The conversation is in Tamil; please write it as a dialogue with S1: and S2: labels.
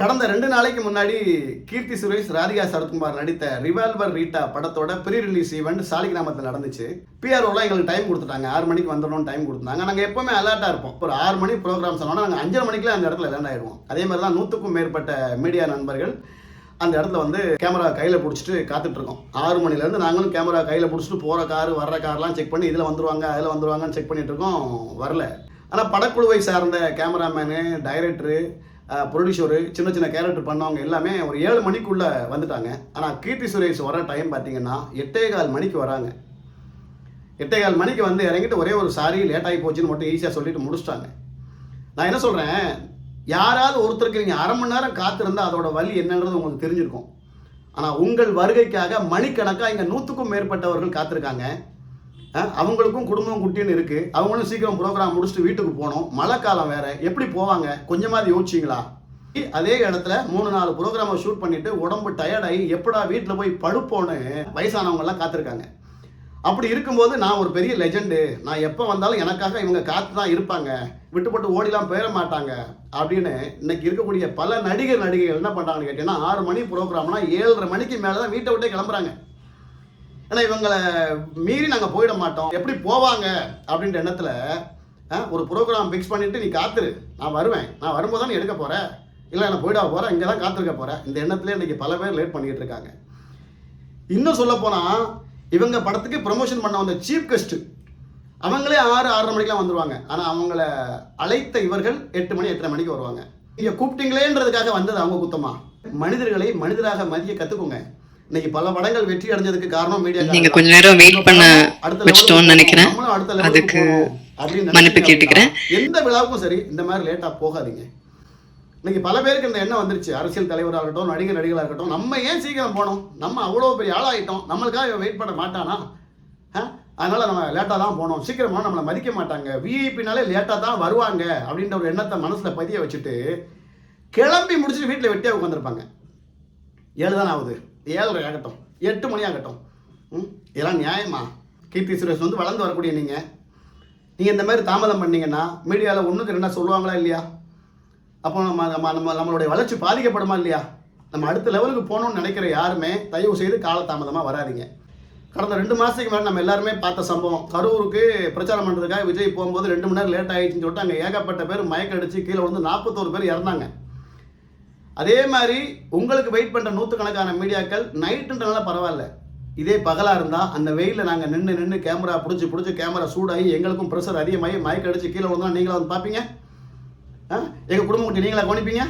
S1: கடந்த ரெண்டு நாளைக்கு முன்னாடி கீர்த்தி சுரேஷ் ராதிகா சரத்குமார் நடித்த ரிவால்வர் ரீட்டா படத்தோட ப்ரீ ரிலீஸ் ஈவெண்ட் சாலிகிராமத்தில் நடந்துச்சு. பிஆர்ஓலாம் எங்களுக்கு டைம் கொடுத்துட்டாங்க. ஆறு மணிக்கு வந்துடணும்னு டைம் கொடுத்தாங்க நாங்கள் எப்போவுமே அலர்ட்டாக இருப்போம். ஒரு ஆறு மணி ப்ரோக்ராம் சொன்னோன்னா நாங்கள் அஞ்சரை மணிக்கெலாம் அந்த இடத்துல லேண்ட் ஆயிடுவோம். அதே மாதிரி தான் நூற்றுக்கும் மேற்பட்ட மீடியா நண்பர்கள் அந்த இடத்துல வந்து கேமரா கையில் பிடிச்சிட்டு காத்துட்ருக்கோம் ஆறு மணிலேருந்து நாங்களும் கேமரா கையில் பிடிச்சிட்டு போகிற கார் வர்ற கார்லாம் செக் பண்ணி இதில் வந்துருவாங்க அதில் வந்துருவாங்கன்னு செக் பண்ணிட்டு இருக்கோம். வரல. ஆனால் படக்குழுவை சார்ந்த கேமராமேனு டைரக்டரு ப்ரொடியூசரு சின்ன சின்ன கேரக்டர் பண்ணவங்க எல்லாமே ஒரு ஏழு மணிக்குள்ளே வந்துட்டாங்க. ஆனால் கீர்த்தி சுரேஷ் வர டைம் பார்த்தீங்கன்னா எட்டே கால் மணிக்கு வராங்க. எட்டே கால் மணிக்கு வந்து இறங்கிட்டு ஒரே ஒரு சாரி லேட் ஆகி போச்சுன்னு மட்டும் ஈஸியாக சொல்லிட்டு முடிச்சிட்டாங்க. நான் என்ன சொல்கிறேன் யாராவது ஒருத்தருக்கு நீங்கள் அரை மணி நேரம் காத்திருந்தா அதோட வலி என்னன்றது உங்களுக்கு தெரிஞ்சிருக்கும். ஆனால் உங்கள் வருகைக்காக மணிக்கணக்காக இங்கே நூற்றுக்கும் மேற்பட்டவர்கள் காத்திருக்காங்க. அவங்களுக்கும் குடும்பம் குட்டின்னு இருக்குது அவங்களும் சீக்கிரம் ப்ரோக்ராம் முடிச்சுட்டு வீட்டுக்கு போகணும். மழை காலம் வேறு. எப்படி போவாங்க? கொஞ்சமாவது யோசிச்சிங்களா? அதே இடத்துல மூணு நாலு ப்ரோக்ராமை ஷூட் பண்ணிட்டு உடம்பு டயர்டாகி எப்படா வீட்டில் போய் படுப்போன்னு வயசானவங்கெல்லாம் காத்திருக்காங்க. அப்படி இருக்கும்போது நான் ஒரு பெரிய லெஜெண்டு நான் எப்போ வந்தாலும் எனக்காக இவங்க காத்து தான் இருப்பாங்க. விட்டுப்பட்டு ஓடிலாம் போயிட மாட்டாங்க. அப்படின்னு இன்னைக்கு இருக்கக்கூடிய பல நடிகர் நடிகைகள் என்ன பண்ணுறாங்கன்னு கேட்டீங்கன்னா ஆறு மணி ப்ரோக்ராம்னா ஏழரை மணிக்கு மேலே தான் வீட்டை விட்டே கிளம்புறாங்க. ஏன்னா இவங்களை மீறி நாங்கள் போயிட மாட்டோம். எப்படி போவாங்க அப்படின்ற எண்ணத்தில் ஒரு ப்ரோக்ராம் ஃபிக்ஸ் பண்ணிவிட்டு நீ காத்துரு. நான் வருவேன். நான் வரும்போது தான் நீ எடுக்க போகிறேன் இல்லை நான் போயிடா போகிறேன் இங்கே தான் காத்திருக்க போகிறேன் இந்த எண்ணத்துலேயே இன்றைக்கி பல பேர் லேட் பண்ணிகிட்டு இருக்காங்க. இன்னும் சொல்ல போனால் இவங்க படத்துக்கு ப்ரமோஷன் பண்ண வந்த சீஃப் கெஸ்ட்டு அவங்களே ஆறு ஆறரை மணிக்கெலாம் வந்துடுவாங்க ஆனால் அவங்கள அழைத்த இவர்கள் எட்டு மணி எட்டரை மணிக்கு வருவாங்க? இங்கே கூப்பிட்டீங்களேன்றதுக்காக வந்தது அவங்க குத்தமாக மனிதர்களை மனிதராக மதிய கற்றுக்கோங்க இன்னைக்கு பல படங்கள் வெற்றி அடைஞ்சதுக்கு காரணம் மீடியா
S2: நீங்க கொஞ்ச நேரம் wait பண்ண வச்சுட்டோம்னு நினைக்கிறேன். அதுக்கு மன்னிப்பு கேட்டுக்கிறேன்.
S1: எந்த விழாவுக்கும் சரி இந்த மாதிரி லேட்டா போகாதீங்க. இன்னைக்கு பல பேருக்கு இந்த எண்ணம் வந்துருச்சு. அரசியல் தலைவராக இருக்கட்டும் நடிகர் நடிகளாக இருக்கட்டும் நம்ம ஏன் சீக்கிரம் போனோம்? நம்ம அவ்வளோ பெரிய ஆளாயிட்டோம். நம்மளுக்காக வெயிட் பண்ண மாட்டானா? அதனால நம்ம லேட்டாக தான் போனோம். சீக்கிரமாக நம்மளை மதிக்க மாட்டாங்க. விஐபினாலே லேட்டாக தான் வருவாங்க அப்படின்ற ஒரு எண்ணத்தை மனசில் பதிய வச்சுட்டு கிளம்பி முடிச்சுட்டு வீட்டில் வெட்டியாக உட்காந்துருப்பாங்க ஏழு தானே ஆகுது? ஏழரை ஆகட்டும் எட்டு மணி ஆகட்டும் ம் இதெல்லாம் நியாயமா? கீர்த்தி சுரேஷ் வந்து வளர்ந்து வரக்கூடிய நீங்கள் நீங்கள் இந்த மாதிரி தாமதம் பண்ணீங்கன்னா மீடியாவில் ஒன்றுக்கு ரெண்டா சொல்லுவாங்களா இல்லையா? அப்போ நம்ம நம்ம நம்ம நம்மளுடைய வளர்ச்சி பாதிக்கப்படுமா இல்லையா? நம்ம அடுத்த லெவலுக்கு போகணும்னு நினைக்கிற யாருமே தயவு செய்து காலதாமதமாக வராதீங்க. கடந்த ரெண்டு மாதத்துக்கு மேலே நம்ம எல்லாருமே பார்த்த சம்பவம் கரூருக்கு பிரச்சாரம் பண்ணுறதுக்காக விஜய் போகும்போது ரெண்டு மணி நேரம் லேட் ஆகிடுச்சின்னு சொல்லிட்டு அங்கே ஏகப்பட்ட பேர் மயக்கடிச்சு கீழே வந்து நாற்பத்தோரு பேர் இறந்தாங்க. அதே மாதிரி உங்களுக்கு வெயிட் பண்ணுற நூற்றுக்கணக்கான மீடியாக்கள் நைட்டுன்றனால பரவாயில்ல. இதே பகலாக இருந்தால் அந்த வெயிலில் நாங்கள் நின்று நின்று கேமரா பிடிச்சி பிடிச்சி கேமரா சூடாகி எங்களுக்கும் ப்ரெஷர் அதிகமாகி மயக்க அடிச்சு கீழே விழுந்தா நீங்களும் வந்து பார்ப்பீங்க? ஆ? எங்கள் குடும்பம் குட்டி நீங்களா கவனிப்பீங்க?